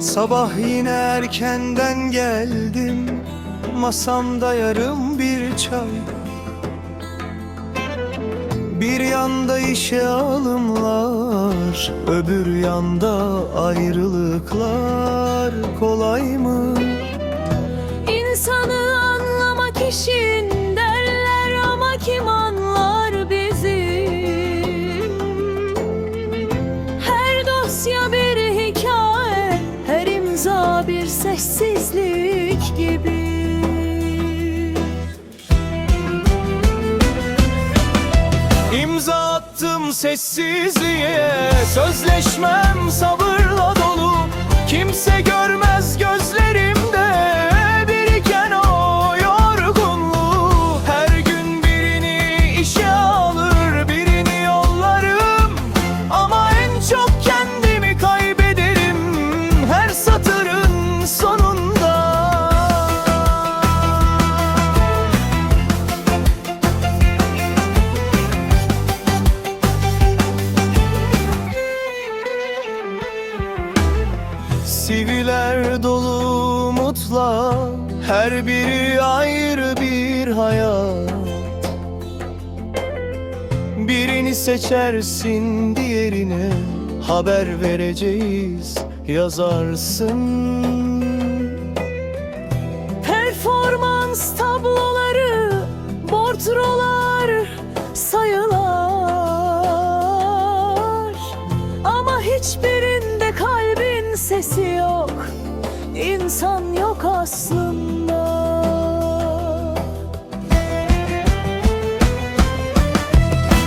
Sabah yine erkenden geldim Masamda yarım bir çay Bir yanda işe alımlar Öbür yanda ayrılıklar Kolay mı? İnsanı anlamak işin sessizlik gibi. İmza attım sessizliğe Sözleşmem sabırla dolu Siviler dolu umutla Her biri ayrı bir hayat. Birini seçersin diğerine Haber vereceğiz yazarsın. Performans tabloları, bordrolar, sayılar İnsan yok aslında.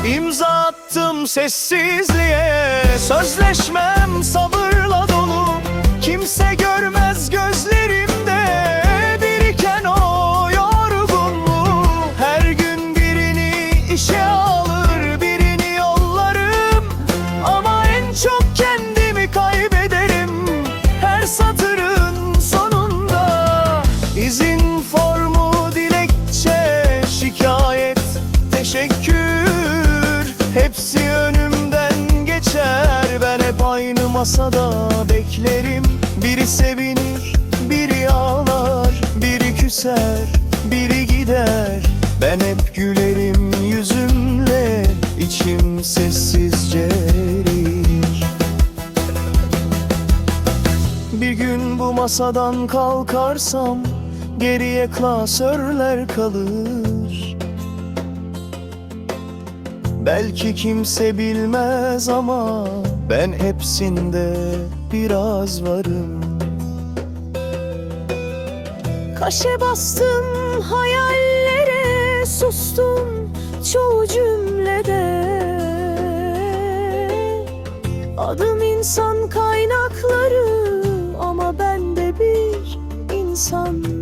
İmza attım sessizliğe Sözleşmem sabırla dolu. Kimse görmez Hepsi önümden geçer. Ben hep aynı masada beklerim. Biri sevinir, biri ağlar. Biri küser, biri gider. Ben hep gülerim yüzümle. İçim sessizce erir bir gün bu masadan kalkarsam Geriye klasörler kalır Belki kimse bilmez ama Ben hepsinde biraz varım. Kaşe bastım hayallere sustum çoğu cümlede. Adım insan kaynakları ama ben de bir insan